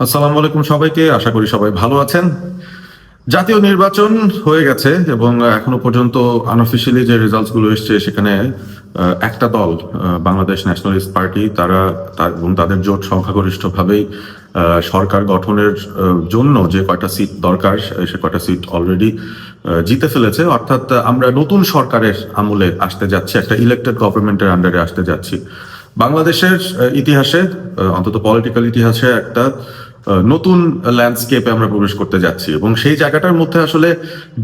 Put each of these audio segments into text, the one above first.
আসসালামু আলাইকুম সবাইকে আশা করি সবাই ভালো আছেন। জাতীয় নির্বাচন হয়ে গেছে এবং এখনও পর্যন্ত আনঅফিসিয়ালি যে রেজাল্টসগুলো এসছে সেখানে একটা দল বাংলাদেশ ন্যাশনালিস্ট পার্টি তারা এবং তাদের জোট সংখ্যাগরিষ্ঠভাবেই আহ, সরকার গঠনের জন্য যে কয়টা সিট দরকার সে কয়টা সিট অলরেডি জিতে ফেলেছে। অর্থাৎ আমরা নতুন সরকারের আমলে আসতে যাচ্ছি একটা ইলেক্টেড গভর্নমেন্টের আন্ডারে আসতে যাচ্ছি। বাংলাদেশের ইতিহাসে অন্তত পলিটিক্যাল ইতিহাসে একটা নতুন ল্যান্ডস্কেপে আমরা প্রবেশ করতে যাচ্ছি এবং সেই জায়গাটার মধ্যে আসলে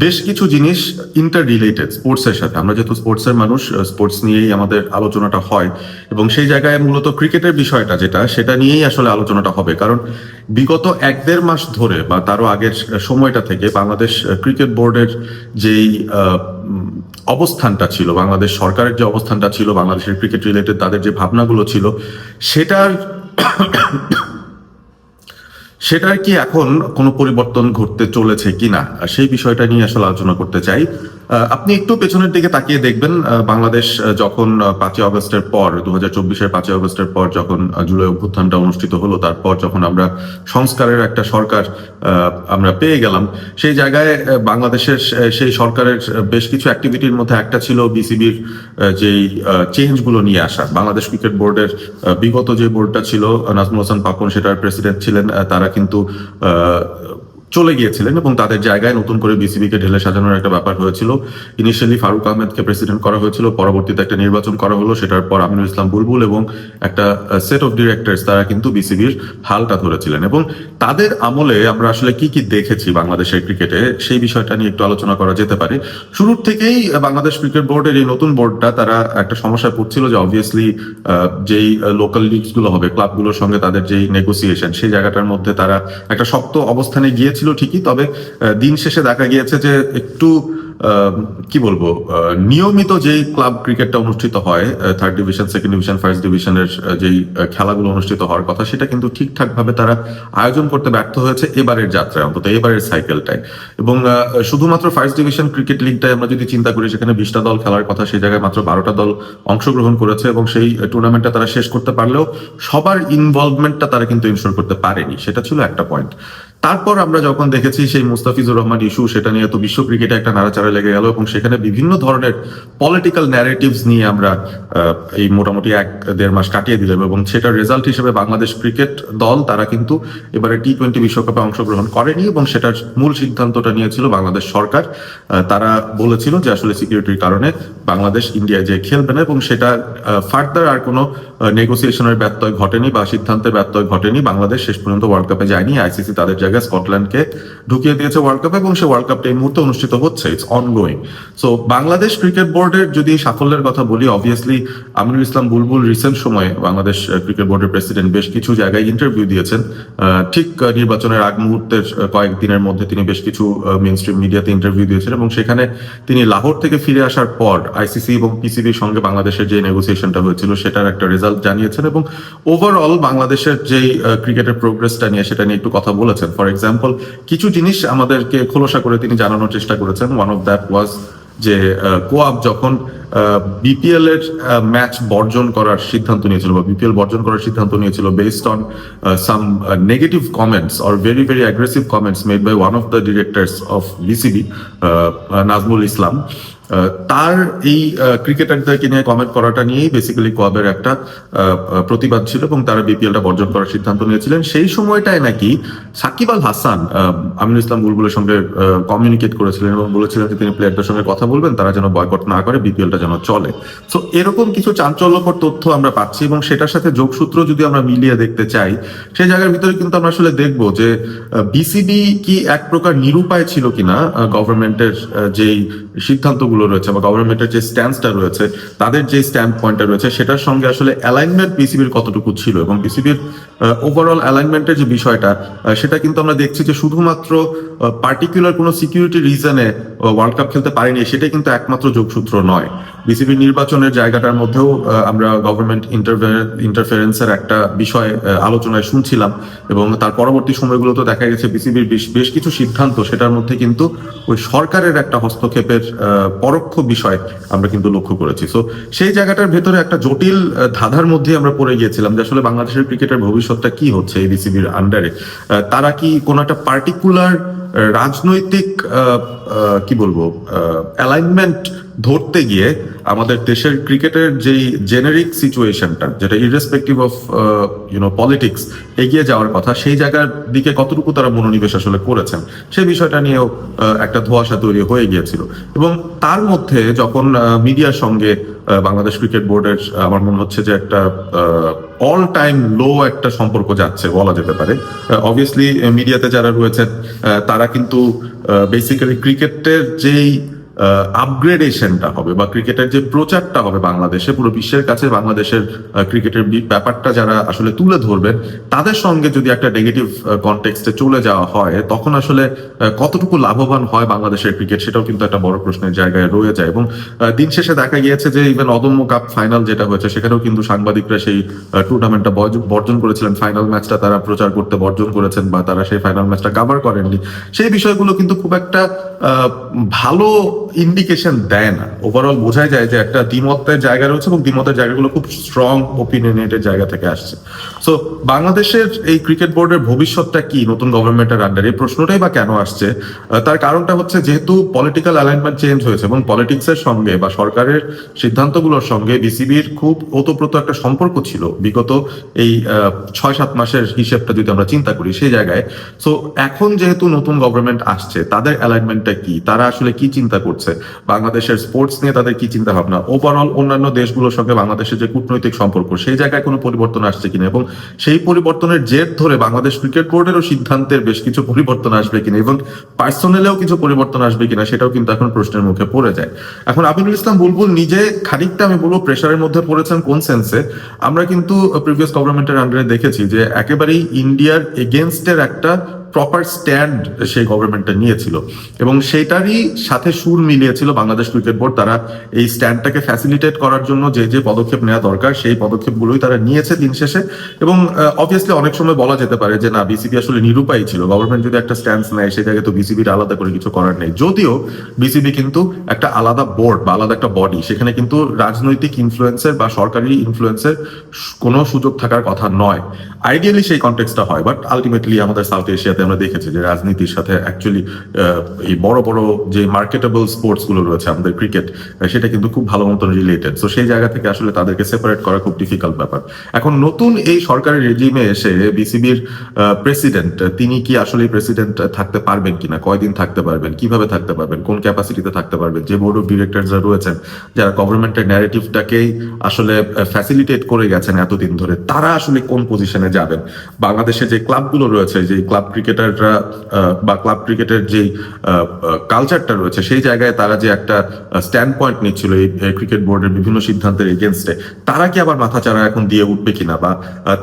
বেশ কিছু জিনিস ইন্টার রিলেটেড স্পোর্টসের সাথে। আমরা যেহেতু স্পোর্টসের মানুষ স্পোর্টস নিয়েই আমাদের আলোচনাটা হয় এবং সেই জায়গায় মূলত ক্রিকেটের বিষয়টা যেটা, সেটা নিয়েই আসলে আলোচনাটা হবে। কারণ বিগত এক দেড় মাস ধরে বা তারও আগের সময়টা থেকে বাংলাদেশ ক্রিকেট বোর্ডের যেই অবস্থানটা ছিল, বাংলাদেশ সরকারের যে অবস্থানটা ছিল, বাংলাদেশের ক্রিকেট রিলেটেড তাদের যে ভাবনাগুলো ছিল, সেটার সেটার কি এখন কোনো পরিবর্তন ঘটতে চলেছে কিনা? সেই বিষয়টা নিয়ে আসলে আলোচনা করতে চাই। আপনি একটু পেছনের দিকে তাকিয়ে দেখবেন বাংলাদেশ যখন পাঁচই অগস্টের পর দু হাজার চব্বিশের পাঁচই অগস্টের পর যখন জুলাই অভ্যুত্থানটা অনুষ্ঠিত হলো, তারপর যখন আমরা সংস্কারের একটা সরকার আমরা পেয়ে গেলাম, সেই জায়গায় বাংলাদেশের সেই সরকারের বেশ কিছু অ্যাক্টিভিটির মধ্যে একটা ছিল বিসিবির যেই চেঞ্জগুলো নিয়ে আসা। বাংলাদেশ ক্রিকেট বোর্ডের বিগত যে বোর্ডটা ছিল নাজমুল হাসান পাপন, সেটার প্রেসিডেন্ট ছিলেন তারা কিন্তু চলে গিয়েছিলেন এবং তাদের জায়গায় নতুন করে বিসিবি কে ঢেলে সাজানোর একটা ব্যাপার হয়েছিল। ইনিশিয়ালি ফারুক আহমেদকে প্রেসিডেন্ট করা হয়েছিল, পরবর্তীতে একটা নির্বাচন করা হলো, সেটার পর আমিনুল ইসলাম বুলবুল এবং একটা সেট অফ ডিরেক্টরস তারা কিন্তু বিসিবির হালটা ধরেছিলেন। এবং তাদের আমলে আমরা আসলে কি কি দেখেছি বাংলাদেশের ক্রিকেটে সেই বিষয়টা নিয়ে একটু আলোচনা করা যেতে পারে। শুরুর থেকেই বাংলাদেশ ক্রিকেট বোর্ডের এই নতুন বোর্ডটা তারা একটা সমস্যায় পড়ছিল যে অবভিয়াসলি যেই লোকাল লিগসগুলো হবে ক্লাবগুলোর সঙ্গে তাদের যেই নেগোসিয়েশন সেই জায়গাটার মধ্যে তারা একটা শক্ত অবস্থানে গিয়েছিল ঠিকই, তবে দিন শেষে দেখা গিয়েছে যে একটু কি বলব নিয়মিত যেই ক্লাব ক্রিকেটটা অনুষ্ঠিত হয় third division second division first ডিভিশনের যেই খেলাগুলো অনুষ্ঠিত হওয়ার কথা, সেটা কিন্তু ঠিকঠাক ভাবে তারা আয়োজন করতে ব্যর্থ হয়েছে এবারের যাত্রায়, অন্তত এবারের সাইকেলটায় এবং শুধুমাত্র ফার্স্ট ডিভিশন ক্রিকেট লিগটায় আমরা যদি চিন্তা করি, সেখানে বিশটা দল খেলার কথা, সেই জায়গায় মাত্র বারোটা দল অংশগ্রহণ করেছে, এবং সেই টুর্নামেন্টটা তারা শেষ করতে পারলেও সবার ইনভলভমেন্টটা তারা কিন্তু ইনশোর করতে পারেনি, সেটা ছিল একটা পয়েন্ট তারপর আমরা যখন দেখেছি সেই মুস্তাফিজুর রহমান ইস্যু, সেটা নিয়ে তো বিশ্ব ক্রিকেটে একটা নাড়াচাড়া লেগে গেল এবং সেখানে বিভিন্ন ধরনের পলিটিক্যাল ন্যারেটিভস নিয়ে আমরা এই মোটামুটি এক দেড় মাস কাটিয়ে দিলাম এবং সেটার রেজাল্ট হিসেবে বাংলাদেশ ক্রিকেট দল, তারা কিন্তু এবারে টি টোয়েন্টি বিশ্বকাপে অংশগ্রহণ করেনি এবং সেটার মূল সিদ্ধান্তটা নিয়েছিল বাংলাদেশ সরকার। তারা বলেছিল যে আসলে সিকিউরিটির কারণে বাংলাদেশ ইন্ডিয়ায় যে খেলবে না এবং সেটা ফার্দার আর কোনো নেগোসিয়েশনের ব্যত্যয় ঘটেনি বা সিদ্ধান্তের ব্যত্যয় ঘটেনি। বাংলাদেশ শেষ পর্যন্ত ওয়ার্ল্ড কাপে যায়নি, আইসিসি তাদের স্কটল্যান্ডকে ঢুকিয়ে দিয়েছে ওয়ার্ল্ড কাপে এবং সে ওয়ার্ল্ড কাপটা এই মুহূর্তে অনুষ্ঠিত হচ্ছে it's ongoing so Bangladesh cricket বোর্ডের যদি সাফল্যের কথা বলি অবভিয়াসলি আমিনুল ইসলাম বুলবুল রিসেন্ট সময়ে বাংলাদেশ ক্রিকেট বোর্ডের প্রেসিডেন্ট বেশ কিছু জায়গায় ইন্টারভিউ দিয়েছেন। ঠিক নির্বাচনের আগ মুহূর্তের কয়েকদিনের মধ্যে তিনি বেশ কিছু মেইন স্ট্রিম মিডিয়াতে ইন্টারভিউ দিয়েছেন এবং সেখানে তিনি লাহোর থেকে ফিরে আসার পর আইসিসি এবং পিসিবির সঙ্গে বাংলাদেশের যে নেগোসিয়েশনটা হয়েছিল, সেটার একটা রেজাল্ট জানিয়েছেন এবং ওভারঅল বাংলাদেশের যেই ক্রিকেটের প্রোগ্রেসটা নিয়ে, সেটা নিয়ে একটু কথা বলেছেন। ফর এক্সাম্পল কিছু জিনিস আমাদেরকে খোলসা করে তিনি জানানোর চেষ্টা করেছেন। ওয়ান অফ দ্যাট ওয়াজ যে কোয়াব যখন বিপিএল এর ম্যাচ বর্জন করার সিদ্ধান্ত নিয়েছিল বা বিপিএল বর্জন করার সিদ্ধান্ত নিয়েছিল based on some negative comments or very very aggressive comments made by one of the directors of BCB Najmul Islam. তার এই ক্রিকেটারদেরকে নিয়ে কমেন্ট করাটা নিয়েই বেসিক্যালি কোয়াবের একটা প্রতিবাদ ছিল এবং তারা বিপিএলটা বর্জন করার সিদ্ধান্ত নিয়েছিলেন। সেই সময়টায় নাকি সাকিব আল হাসান আমিনুল ইসলাম বুলবুলের সঙ্গে কমিউনিকেট করেছিলেন এবং বলেছিলেন যে তিনি প্লেয়ারদের সঙ্গে কথা বলবেন, তারা যেন বয়কট না করে বিপিএলটা যেন চলে। তো এরকম কিছু চাঞ্চল্যকর তথ্য আমরা পাচ্ছি এবং সেটার সাথে যোগসূত্র যদি আমরা মিলিয়ে দেখতে চাই, সেই জায়গার ভিতরে কিন্তু আমরা আসলে দেখব যে বিসিবি কি এক প্রকার নিরুপায় ছিল কিনা গভর্নমেন্টের যেই সিদ্ধান্তগুলো রয়েছে বা গভর্নমেন্টের যে স্ট্যান্ডটা রয়েছে, তাদের যে স্ট্যান্ড পয়েন্টটা রয়েছে, সেটার সঙ্গে আসলে অ্যালাইনমেন্ট বিসিবির কতটুকু ছিল এবং বিসিবির ওভারঅল অ্যালাইনমেন্টের যে বিষয়টা সেটা কিন্তু আমরা দেখছি যে শুধুমাত্র পার্টিকুলার কোনো সিকিউরিটি রিজনে ওয়ার্ল্ড কাপ খেলতে পারেনি সেটা কিন্তু একমাত্র যোগসূত্র নয়। বিসিবি নির্বাচনের জায়গাটার মধ্যেও আমরা গভর্নমেন্ট ইন্টারফারেন্সের একটা বিষয় আলোচনায় শুনছিলাম এবং তার পরবর্তী সময়গুলোতে দেখা গেছে বিসিবির বেশ কিছু সিদ্ধান্ত সেটার মধ্যে কিন্তু ওই সরকারের একটা হস্তক্ষেপের পরোক্ষ বিষয় আমরা কিন্তু লক্ষ্য করেছি। সো সেই জায়গাটার ভেতরে একটা জটিল ধাঁধার মধ্যে আমরা পড়ে গিয়েছিলাম যে আসলে বাংলাদেশের ক্রিকেটের ভবিষ্যৎটা কি হচ্ছে এই বিসিবির আন্ডারে তারা কি কোনো একটা পার্টিকুলার রাজনৈতিক কি বলব অ্যালাইনমেন্ট ধরতে গিয়ে আমাদের দেশের ক্রিকেটের যেই জেনারিক সিচুয়েশনটা যেটা ইরেসপেক্টিভ অফ ইউনো পলিটিক্স এগিয়ে যাওয়ার কথা সেই জায়গার দিকে কতটুকু তারা মনোনিবেশ আসলে করেছেন সেই বিষয়টা নিয়েও একটা ধোঁয়াশা তৈরি হয়ে গিয়েছিল। এবং তার মধ্যে যখন মিডিয়ার সঙ্গে আহ, বাংলাদেশ ক্রিকেট বোর্ডের আমার মনে হচ্ছে যে একটা অল টাইম লো একটা সম্পর্ক যাচ্ছে বলা যেতে পারে। অবভিয়াসলি মিডিয়াতে যারা রয়েছেন তারা কিন্তু বেসিক্যালি ক্রিকেটের যেই আপগ্রেডেশনটা হবে বা ক্রিকেটের যে প্রচারটা হবে বাংলাদেশে, পুরো বিশ্বের কাছে বাংলাদেশের ক্রিকেটের ব্যাপারটা যারা আসলে তুলে ধরবেন, তাদের সঙ্গে যদি একটা নেগেটিভ কনটেক্সটে চলে যাওয়া হয়, তখন আসলে কতটুকু লাভবান হয় বাংলাদেশের ক্রিকেট সেটাও কিন্তু একটা বড় প্রশ্নের জায়গায় রয়ে যায়। এবং দিন শেষে দেখা গিয়েছে যে ইভেন অদম্য কাপ ফাইনাল যেটা হয়েছে, সেখানেও কিন্তু সাংবাদিকরা সেই টুর্নামেন্টটা বর্জন করেছিলেন। ফাইনাল ম্যাচটা তারা প্রচার করতে বর্জন করেছেন বা তারা সেই ফাইনাল ম্যাচটা কাভার করেননি। সেই বিষয়গুলো কিন্তু খুব একটা ভালো ইন্ডিকেশন দেয় না। ওভারঅল বোঝাই যায় যে একটা দ্বিমতের জায়গা রয়েছে এবং দ্বিমতের জায়গাগুলো খুব স্ট্রং ওপিনিয়নেটের জায়গা থেকে আসছে। সো বাংলাদেশের এই ক্রিকেট বোর্ডের ভবিষ্যৎটা কি নতুন গভর্নমেন্টের আন্ডারে এই প্রশ্নটাই বা কেন আসছে? তার কারণটা হচ্ছে যেহেতু পলিটিক্যাল অ্যালাইনমেন্ট চেঞ্জ হয়েছে এবং পলিটিক্সের সঙ্গে বা সরকারের সিদ্ধান্তগুলোর সঙ্গে বিসিবির খুব ওতপ্রোত একটা সম্পর্ক ছিল বিগত এই ছয় সাত মাসের হিসেবটা যদি আমরা চিন্তা করি সেই জায়গায়। সো এখন যেহেতু নতুন গভর্নমেন্ট আসছে, তাদের অ্যালাইনমেন্টটা কি? তারা আসলে কি চিন্তা করছে? বাংলাদেশের স্পোর্টস নিয়ে তাদের কি চিন্তা ভাবনা? ওভারঅল অন্যান্য দেশগুলোর সঙ্গে বাংলাদেশের যে কূটনৈতিক সম্পর্ক, সেই জায়গায় কোনো পরিবর্তন আসছে কিনা? এবং সেই পরিবর্তনের জের ধরে বাংলাদেশ ক্রিকেট বোর্ডেরও সিদ্ধান্তের বেশ কিছু পরিবর্তন আসবে কিনা? এবং পার্সোনালেও কিছু পরিবর্তন আসবে কিনা, সেটাও কিন্তু এখন প্রশ্নের মুখে পড়ে যায়। এখন আমিনুল ইসলাম বুলবুল নিজে খানিকটা, আমি বলব প্রেশারের মধ্যে পড়েছেন কোন সেন্সে আমরা কিন্তু প্রিভিয়াস গভর্নমেন্টের আন্ডারে দেখেছি যে একেবারেই ইন্ডিয়ার এগেনস্টের একটা প্রপার স্ট্যান্ড সেই গভর্নমেন্টটা নিয়েছিল। এবং সেটারই সাথে সুর মিলিয়েছিল বাংলাদেশ ক্রিকেট বোর্ড তারা এই স্ট্যান্ডটাকে ফ্যাসিলিটেট করার জন্য যে যে পদক্ষেপ নেওয়া দরকার, সেই পদক্ষেপগুলোই তারা নিয়েছে দিন শেষে। এবং অবভিয়াসলি অনেক সময় বলা যেতে পারে যে, না বিসিবি আসলে নিরুপায় ছিল। গভর্নমেন্ট যদি একটা স্ট্যান্স নেয় সেই জায়গায় তো বিসিবির আলাদা করে কিছু করার নেই। যদিও বিসিবি কিন্তু একটা আলাদা বোর্ড বা আলাদা একটা বডি সেখানে কিন্তু রাজনৈতিক ইনফ্লুয়েন্সের বা সরকারি ইনফ্লুয়েন্সের কোনো সুযোগ থাকার কথা নয়। আইডিয়ালি সেই কন্টেক্সটা হয় বাট আলটিমেটলি আমাদের সাউথ এশিয়াতে আমরা দেখেছি যে রাজনীতির সাথে অ্যাকচুয়ালি এই বড় বড় যে মার্কেটেবল স্পোর্টসগুলো রয়েছে আমাদের ক্রিকেট সেটা কিন্তু খুব ভালো মতন রিলেটেড তো সেই জায়গা থেকে আসলে তাদেরকে সেপারেট করা খুব ডিফিকাল্ট ব্যাপার। এখন নতুন এই সরকারি রেজিমে এসে বিসিবির প্রেসিডেন্ট তিনি কি আসলে প্রেসিডেন্ট থাকতে পারবেন কিনা? কয়দিন থাকতে পারবেন? কীভাবে থাকতে পারবেন? কোন ক্যাপাসিটিতে থাকতে পারবেন? যে বোর্ড অফ ডিরেক্টররা রয়েছেন, যারা গভর্নমেন্টের ন্যারেটিভটাকেই আসলে ফ্যাসিলিটেট করে গেছেন এতদিন ধরে, তারা আসলে কোন পজিশনে যাবেন? বাংলাদেশে যে ক্লাবগুলো রয়েছে, যে ক্লাব ক্রিকেটাররা বা ক্লাব ক্রিকেটের যে কালচারটা রয়েছে, সেই জায়গায় তারা যে একটা স্ট্যান্ড পয়েন্ট নিচ্ছিল এই ক্রিকেট বোর্ডের বিভিন্ন সিদ্ধান্তের এগেনস্টে তারা কি আবার মাথাচাড়া এখন দিয়ে উঠবে কিনা? বা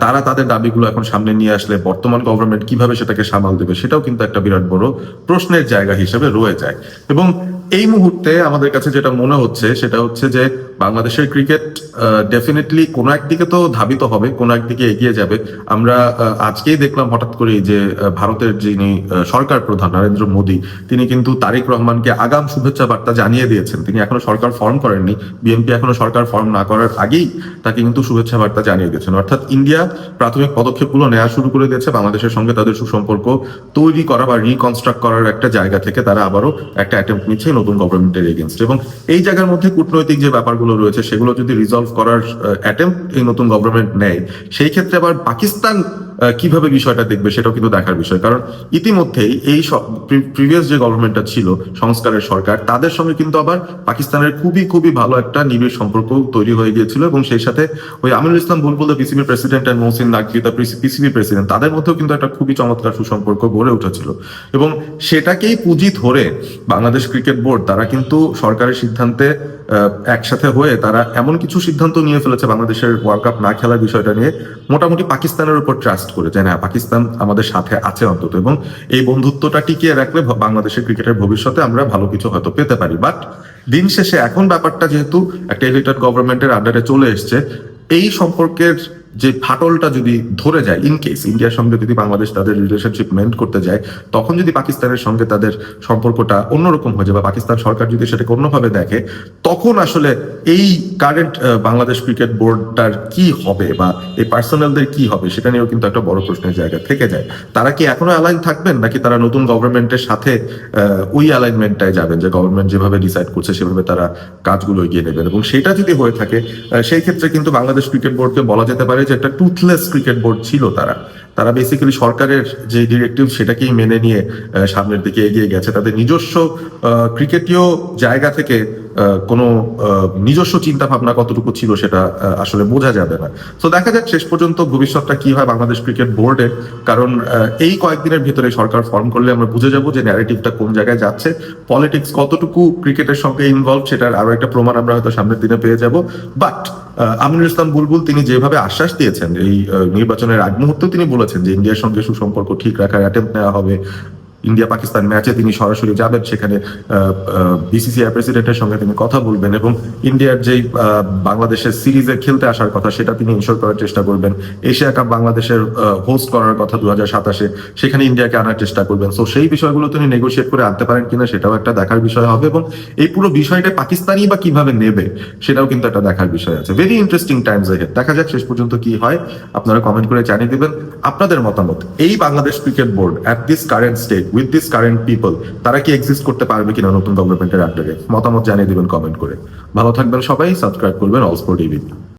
তারা তাদের দাবিগুলো এখন সামনে নিয়ে আসলে বর্তমান গভর্নমেন্ট কীভাবে সেটাকে সামাল দেবে, সেটাও কিন্তু একটা বিরাট বড় প্রশ্নের জায়গা হিসেবে রয়ে যায়। এবং এই মুহূর্তে আমাদের কাছে যেটা মনে হচ্ছে, সেটা হচ্ছে যে বাংলাদেশের ক্রিকেট ডেফিনেটলি কোনো একদিকে তো ধাবিত হবে, কোনো একদিকে এগিয়ে যাবে। আমরা আজকেই দেখলাম হঠাৎ করে যে ভারতের যিনি সরকার প্রধান নরেন্দ্র মোদী, তিনি কিন্তু তারেক রহমানকে আগাম শুভেচ্ছা বার্তা জানিয়ে দিয়েছেন। তিনি এখনও সরকার ফর্ম করেননি। বিএনপি এখনও সরকার ফর্ম না করার আগেই তাকে কিন্তু শুভেচ্ছা বার্তা জানিয়ে দিয়েছেন। অর্থাৎ ইন্ডিয়া প্রাথমিক পদক্ষেপগুলো নেওয়া শুরু করে দিয়েছে। বাংলাদেশের সঙ্গে তাদের সুসম্পর্ক তৈরি করা বা রিকনস্ট্রাক্ট করার একটা জায়গা থেকে তারা আবারও একটা অ্যাটেম্প নিচ্ছে। নতুন গভর্নমেন্টের এগেনস্ট এবং এই জায়গার মধ্যে কূটনৈতিক যে ব্যাপারগুলো রয়েছে, সেগুলো যদি রিজলভ করার অ্যাটেম্প এই নতুন গভর্নমেন্ট নেয়, সেই ক্ষেত্রে আবার পাকিস্তান কীভাবে বিষয়টা দেখবে সেটাও কিন্তু দেখার বিষয়। কারণ ইতিমধ্যেই এই প্রিভিয়াস যে গভর্নমেন্টটা ছিল, সংস্কারের সরকার, তাদের সঙ্গে কিন্তু আবার পাকিস্তানের খুবই খুবই ভালো একটা নিবিড় সম্পর্ক তৈরি হয়ে গিয়েছিল এবং সেই সাথে ওই Aminul Islam Bulbul পিসিবির president and Mohsin Naqvi the PCB president তাদের মধ্যেও কিন্তু একটা খুবই চমৎকার সুসম্পর্ক গড়ে উঠেছিল। এবং সেটাকেই পুঁজি ধরে বাংলাদেশ ক্রিকেট বোর্ড তারা কিন্তু সরকারের সিদ্ধান্তে একসাথে হয়ে তারা এমন কিছু সিদ্ধান্ত নিয়ে ফেলেছে বাংলাদেশের ওয়ার্ল্ড কাপ না খেলার বিষয়টা নিয়ে, মোটামুটি পাকিস্তানের উপর ট্রাস্ট করে যে না পাকিস্তান আমাদের সাথে আছে অন্তত এবং এই বন্ধুত্বটা টিকিয়ে রাখলে বাংলাদেশের ক্রিকেটের ভবিষ্যতে আমরা ভালো কিছু হয়তো পেতে পারি। বাট দিন শেষে এখন ব্যাপারটা যেহেতু একটা এলিটেড গভর্নমেন্টের আন্ডারে চলে এসছে, এই সম্পর্কের যে ফাটলটা যদি ধরে যায় ইন কেস ইন্ডিয়ার সঙ্গে যদি বাংলাদেশ তাদের রিলেশনশিপ মেন্ট করতে যায়, তখন যদি পাকিস্তানের সঙ্গে তাদের সম্পর্কটা অন্যরকম হয়ে যায় বা পাকিস্তান সরকার যদি সেটাকে অন্যভাবে দেখে, তখন আসলে এই কারেন্ট বাংলাদেশ ক্রিকেট বোর্ডটার কি হবে বা এই পার্সোনালদের কি হবে, সেটা নিয়েও কিন্তু একটা বড় প্রশ্নের জায়গা থেকে যায়। তারা কি এখনও অ্যালাইন থাকবেন নাকি তারা নতুন গভর্নমেন্টের সাথে ওই অ্যালাইনমেন্টটায় যাবেন যে গভর্নমেন্ট যেভাবে ডিসাইড করছে, সেভাবে তারা কাজগুলো এগিয়ে নেবেন? এবং সেটা যদি হয়ে থাকে সেই ক্ষেত্রে কিন্তু বাংলাদেশ ক্রিকেট বোর্ডকে বলা যেতে পারে যে একটা টুথলেস ক্রিকেট বোর্ড ছিল তারা। তারা বেসিক্যালি সরকারের যে ডিরেক্টিভ সেটাকেই মেনে নিয়ে সামনের দিকে এগিয়ে গেছে। তাদের নিজস্ব ক্রিকেটীয় জায়গা থেকে কোনো নিজস্ব চিন্তা ভাবনা কতটুকু ছিল সেটা আসলে বোঝা যাবে না। তো দেখা যাক শেষ পর্যন্ত ভবিষ্যৎটা কি হয় বাংলাদেশ ক্রিকেট বোর্ডে। কারণ এই কয়েকদিনের ভিতরে সরকার ফর্ম করলে আমরা বুঝে যাব যে ন্যারেটিভটা কোন জায়গায় যাচ্ছে পলিটিক্স কতটুকু ক্রিকেটের সঙ্গে ইনভলভ সেটার আরও একটা প্রমাণ আমরা হয়তো সামনের দিনে পেয়ে যাব। বাট আমিনুল ইসলাম বুলবুল তিনি যেভাবে আশ্বাস দিয়েছেন, এই নির্বাচনের আগ মুহূর্তে তিনি বলেছেন যে ইন্ডিয়ার সঙ্গে সুসম্পর্ক ঠিক রাখার অ্যাটেম্প নেওয়া হবে। ইন্ডিয়া, পাকিস্তান ম্যাচে তিনি সরাসরি যাবেন। সেখানে বিসিসিআই প্রেসিডেন্টের সঙ্গে তিনি কথা বলবেন এবং ইন্ডিয়ার যেই বাংলাদেশের সিরিজে খেলতে আসার কথা, সেটা তিনি ইনশোর করার চেষ্টা করবেন। এশিয়া কাপ বাংলাদেশের হোস্ট করার কথা দু হাজার সাতাশে, সেখানে ইন্ডিয়াকে আনার চেষ্টা করবেন। সো সেই বিষয়গুলো তিনি নেগোশিয়েট করে আনতে পারেন কিনা, সেটাও একটা দেখার বিষয় হবে এবং এই পুরো বিষয়টা পাকিস্তানি বা কীভাবে নেবে, সেটাও কিন্তু একটা দেখার বিষয় আছে। ভেরি ইন্টারেস্টিং টাইমস আহেড দেখা যাক শেষ পর্যন্ত কি হয়। আপনারা কমেন্ট করে জানিয়ে দেবেন। আপনাদের মতামত, এই Bangladesh cricket board at this current state with this current people তারা কি এক্সিস্ট করতে পারবে কিনা নতুন গভর্নমেন্টের আন্ডারে মতামত জানিয়ে দেবেন কমেন্ট করে। ভালো থাকবেন সবাই সাবস্ক্রাইব করবেন অল স্পোর্ট